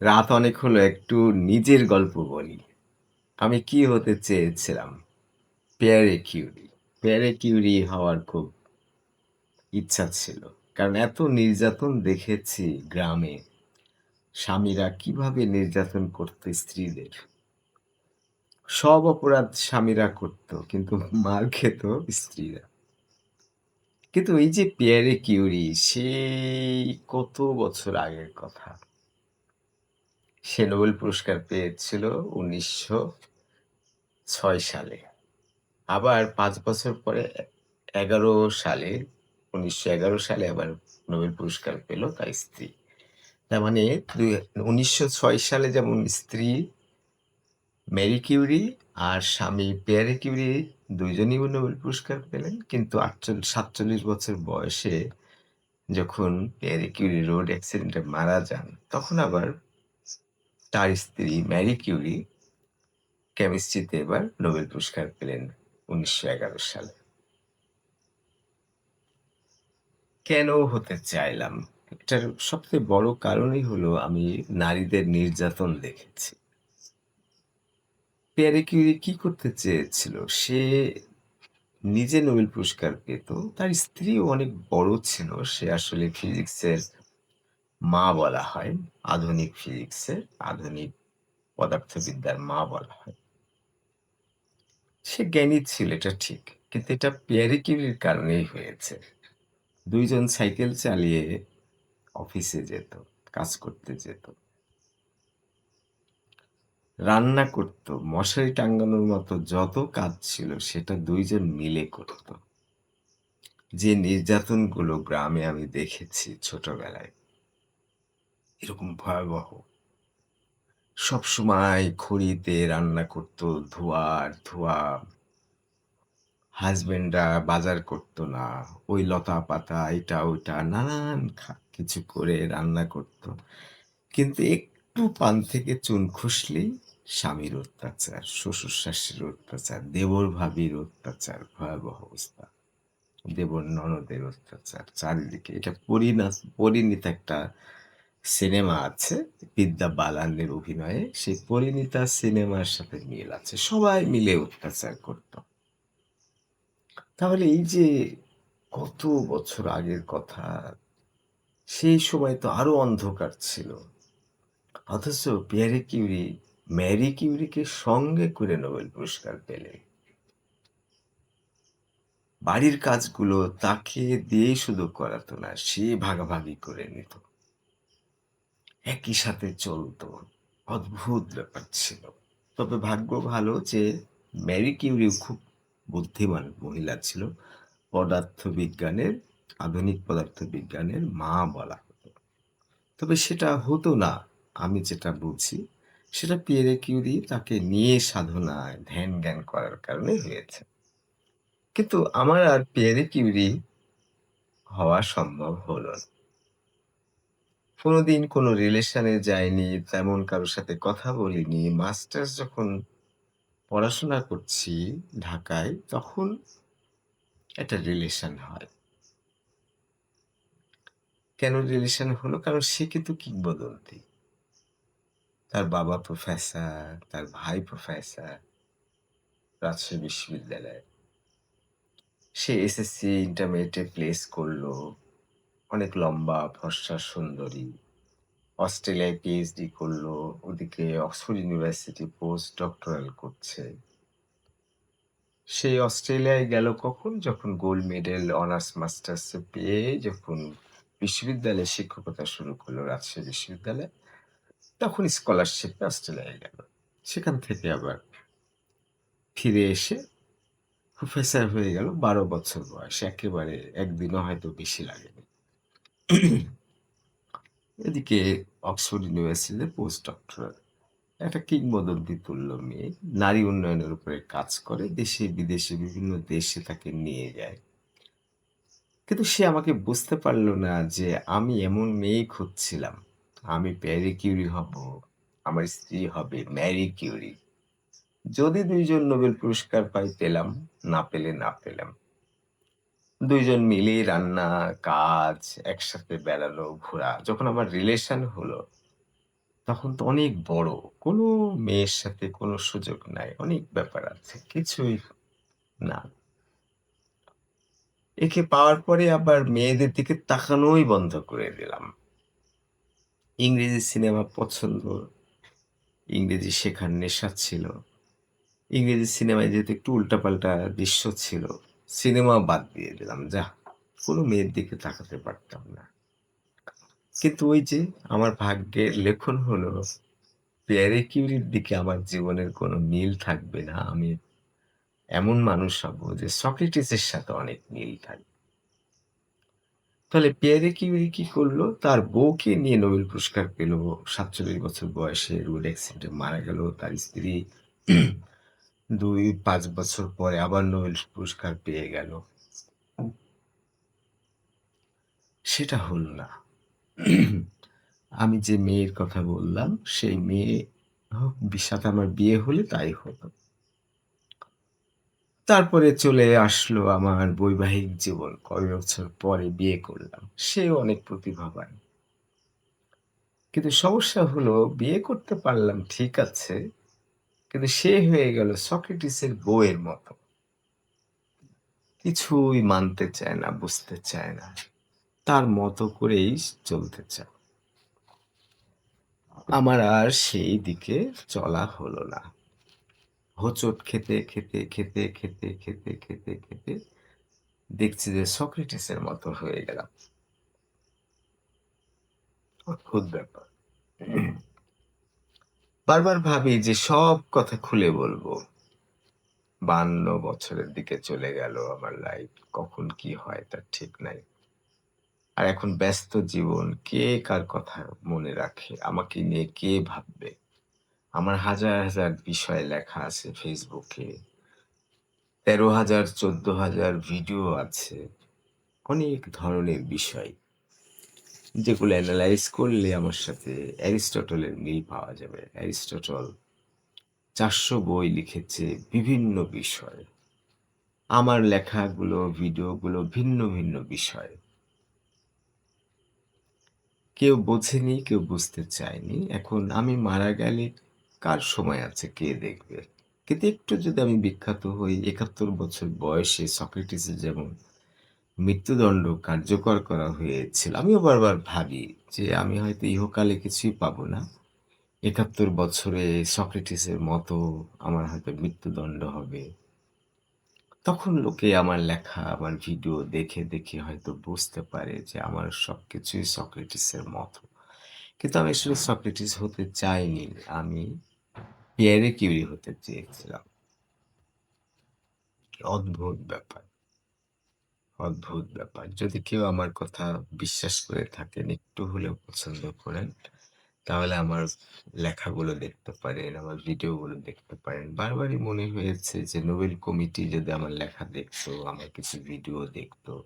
রাত অনেক হলো, একটু নিজের গল্প বলি। আমি কি হতে চেয়েছিলাম? পেয়ারে কিউরি। পেয়ারে কিউরি হওয়ার খুব ইচ্ছা ছিল। কারণ এত নির্যাতন দেখেছি গ্রামে। স্বামীরা কীভাবে নির্যাতন করত স্ত্রীদের। সব অপরাধ স্বামীরা করত, কিন্তু মার খেত স্ত্রীরা। কিন্তু এই যে পেয়ারে কিউরি, সেই কত বছর আগের কথা। সে নোবেল পুরস্কার পেয়েছিল ১৯০৬ সালে। আবার পাঁচ বছর পরে এগারো ১১ সালে ১৯১১ সালে আবার নোবেল পুরস্কার পেল তার স্ত্রী। তার মানে দুই ১৯০৬ সালে যেমন স্ত্রী মেরি কিউরি আর স্বামী পিয়েরে কিউরি ২ জনই নোবেল পুরস্কার পেলেন। কিন্তু আটচল ৪৭ বছর বয়সে যখন পিয়েরে কিউরি রোড অ্যাক্সিডেন্টে মারা যান, তখন আবার তার স্ত্রী ম্যারি কিউরি কেমিস্ট্রিতে এবার নোবেল পুরস্কার পেলেন ১৯১১ সালে। কেন হতে চাইলাম? এটার সবচেয়ে বড় কারণই হলো আমি নারীদের নির্যাতন দেখেছি। পিয়েরে কিউরি কি করতে চেয়েছিল? সে নিজে নোবেল পুরস্কার পেত। তার স্ত্রীও অনেক বড় ছিল। সে আসলে ফিজিক্সের মা বলা হয়। আধুনিক ফিজিক্সের, আধুনিক পদার্থবিদ্যার মা বলা হয়। সে জ্ঞানী ছিল এটা ঠিক। কিন্তু এটা পিয়েরে কিউরির কারণেই হয়েছে। ২ জন সাইকেল চালিয়ে অফিসে যেত, কাজ করতে যেত। রান্না করত, মশারি টাঙ্গানোর মতো যত কাজ ছিল সেটা দুইজন মিলে করত। যে নির্যাতনগুলো গ্রামে আমি দেখেছি ছোটবেলায় এরকম ভয়াবহ। সবসময় খড়িতে রান্না করত, ধোঁয়া আর ধোঁয়া। হাসব্যান্ডরা বাজার করত না। ওই লতা-পাতা, এটা ওইটা নানান কিছু করে রান্না করত। কিন্তু একটু পান থেকে চুন খসলেই স্বামীর অত্যাচার, শ্বশুর-শাশুড়ির অত্যাচার, দেবর-ভাবির অত্যাচার, ভয়াবহ অবস্থা। দেবর-ননদের অত্যাচার চারিদিকে। এটা পরিণাস পরিণীতা একটা সিনেমা আছে বিদ্যা বালানের অভিনয়ে। সেই পরিণীতা সিনেমার সাথে মিল আছে। সবাই মিলে অত্যাচার করত। তাহলে এই যে কত বছর আগের কথা, সেই সময় তো আরও অন্ধকার ছিল। অথচ পিয়েরে কিউরি ম্যারি কিউরিকে সঙ্গে করে নোবেল পুরস্কার পেলেন। বাড়ির কাজগুলো তাকে দিয়েই শুধু করাতো না, সে ভাগাভাগি করে নিত। একই সাথে চলত। অদ্ভুত ব্যাপার ছিল। তবে ভাগ্য ভালো যে ম্যারি কিউরিও খুব বুদ্ধিমান মহিলা ছিল। পদার্থবিজ্ঞানের আধুনিক পদার্থবিজ্ঞানের মা বলা হতো। তবে সেটা হতো না আমি যেটা বুঝি, সেটা পিয়েরে কিউরি তাকে নিয়ে সাধনায় ধ্যান-জ্ঞান করার কারণে হয়েছে। কিন্তু আমার আর পিয়েরে কিউরি হওয়া সম্ভব হলো না। কোনোদিন কোনো রিলেশনে যাইনি, তেমন কারও সাথে কথা বলিনি। মাস্টার্স যখন পড়াশোনা করছি ঢাকায়, তখন একটা রিলেশন হয়। কেন রিলেশন হলো? কারণ সে কিন্তু কিংবদন্তি। তার বাবা প্রফেসর, তার ভাই প্রফেসর। রাজশাহী বিশ্ববিদ্যালয়ে। সে এসএসসি, ইন্টারমিডিয়েটে প্লেস করল। অনেক লম্বা, ফর্সা, সুন্দরী। অস্ট্রেলিয়ায় পিএইচডি করল। ওদিকে অক্সফোর্ড ইউনিভার্সিটি পোস্ট ডক্টরাল করছে। সে অস্ট্রেলিয়ায় গেল কখন? যখন গোল্ড মেডেল অনার্স মাস্টার্স পেয়ে যখন বিশ্ববিদ্যালয়ে শিক্ষকতা শুরু করল রাজশাহী বিশ্ববিদ্যালয়ে, তখন স্কলারশিপে অস্ট্রেলিয়ায় গেল। সেখান থেকে আবার ফিরে এসে প্রফেসর হয়ে গেল ১২ বছর বয়সে। একেবারে একদিনও হয়তো বেশি লাগেনি। এদিকে অক্সফোর্ড ইউনিভার্সিটিতে পোস্ট ডক্টরাল। একটা কিংবদন্তি তুল্য মেয়ে। নারী উন্নয়নের উপরে কাজ করে। দেশে বিদেশে বিভিন্ন দেশে তাকে নিয়ে যায়। কিন্তু সে আমাকে বুঝতে পারল না যে আমি এমন মেয়ে খুঁজছিলাম। আমি প্যারি কিউরি হব। আমার স্ত্রী হবে ম্যারি কিউরি। যদি দুইজন নোবেল পুরস্কার পাই পেলাম, না পেলে না পেলাম। ২ জন মিলেই রান্না, কাজ, একসাথে বেড়ানো, ঘোরা। যখন আমার রিলেশন হলো তখন তো অনেক বড়। কোনো মেয়ের সাথে কোনো সুযোগ নাই। অনেক ব্যাপার আছে। কিছুই না। একে পাওয়ার পরে আবার মেয়েদের দিকে তাকানোই বন্ধ করে দিলাম। ইংরেজি সিনেমা পছন্দ, ইংরেজি শেখার নেশা ছিল। ইংরেজি সিনেমায় যেহেতু একটু উল্টাপাল্টা দৃশ্য ছিল, সিনেমা বাদ দিয়ে দিলাম। যাহ! কোনো মেয়ের দিকে তাকাতে পারতাম না। কিন্তু ওই যে আমার ভাগ্যের লেখন হলো, পিয়ারে কিউরির দিকে আমার জীবনের কোনো মিল থাকবে না। আমি এমন মানুষ হব যে সক্রেটিসের সাথে অনেক মিল থাকবে। তাহলে পিয়ারে কিউরি কি করল তার বউকে নিয়ে নোবেল পুরস্কার পেল। ৪৭ বছর বয়সে রোড অ্যাক্সিডেন্টে মারা গেল। তার স্ত্রী ২-৫ বছর পরে আবার নোবেল পুরস্কার পেয়ে গেল। সেটা হল না। আমি যে মেয়ের কথা বললাম, সেই মেয়ে সাথে আমার বিয়ে হলে তাই হতো। তারপরে চলে আসলো আমার বৈবাহিক জীবন। কয়েক বছর পরে বিয়ে করলাম। সেও অনেক প্রতিভাবান। কিন্তু সমস্যা হলো বিয়ে করতে পারলাম ঠিক আছে। কিন্তু সে হয়ে গেল সক্রেটিসের বউয়ের মতো। কিছুই মানতে চায় না, বুঝতে চায় না। তার মতো করেই চলতে চায়। আমার আর সেই দিকে চলা হলো না। হোচট খেতে, খেতে, খেতে, খেতে, খেতে, খেতে, খেতে দেখছি যে সক্রেটিসের মতো হয়ে গেলাম। অদ্ভুত ব্যাপার। বারবার ভাবি যে সব কথা খুলে বলব। ৫২ বছরের দিকে চলে গেল আমার লাইফ। কখন কি হয় তার ঠিক নাই। আর এখন ব্যস্ত জীবন। কে কার কথা মনে রাখে? আমাকে নিয়ে কে ভাববে? আমার হাজার, হাজার বিষয় লেখা আছে ফেসবুকে। ১৩,০০০ ১৪,০০০ ভিডিও আছে। অনেক ধরনের বিষয়। যেগুলো এনালাইজ করলে আমার সাথে অ্যারিস্টটলের মিল পাওয়া যাবে। অ্যারিস্টটল ৪০০ বই লিখেছে বিভিন্ন বিষয়ে। আমার লেখাগুলো, ভিডিওগুলো ভিন্ন, ভিন্ন বিষয়। কেউ বোঝেনি, কেউ বুঝতে চায়নি। এখন আমি মারা গেলে কার সময় আছে? কে দেখবে? কিন্তু একটু যদি আমি বিখ্যাত হই, ৭১ বছর বয়সে সক্রেটিসের যেমন মৃত্যুদণ্ড কার্যকর করা হয়েছিল। আমিও বারবার ভাবি যে আমি হয়তো ইহকালে কিছুই পাবো না। ৭১ বছরে সক্রেটিসের মতো আমার হয়তো মৃত্যুদণ্ড হবে। তখন লোকে আমার লেখা, আমার ভিডিও দেখে, দেখে হয়তো বুঝতে পারে যে আমার সবকিছুই সক্রেটিসের মতো। কিন্তু আমি আসলে সক্রেটিস হতে চাইনি। আমি পেয়ারে কিউরি হতে চেয়েছিলাম। অদ্ভুত ব্যাপার। অদ্ভুত ব্যাপার। যদি কেউ আমার কথা বিশ্বাস করে থাকেন, একটু হলেও পছন্দ করেন, তাহলে আমার লেখাগুলো দেখতে পারেন, আমার ভিডিওগুলো দেখতে পারেন। বারবারই মনে হয়েছে যে নোবেল কমিটি যদি আমার লেখা দেখতো, আমার কিছু ভিডিও দেখতো,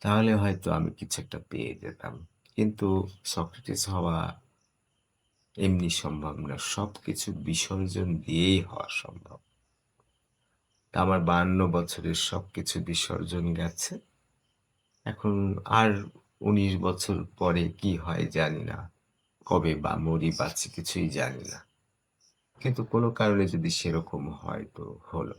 তাহলে হয়তো আমি কিছু একটা পেয়ে যেতাম। কিন্তু সক্রেটিস হওয়া এমনি সম্ভব না। সবকিছু বিসর্জন দিয়েই হওয়া সম্ভব। আমার ৫২ বছরের সব কিছু বিসর্জন গেছে। এখন আর ১৯ বছর পরে কি হয় জানি না। কবে বা মরি বাঁচি কিছুই জানি না। কিন্তু কোনো কারণে যদি সেরকম হয় তো হলো।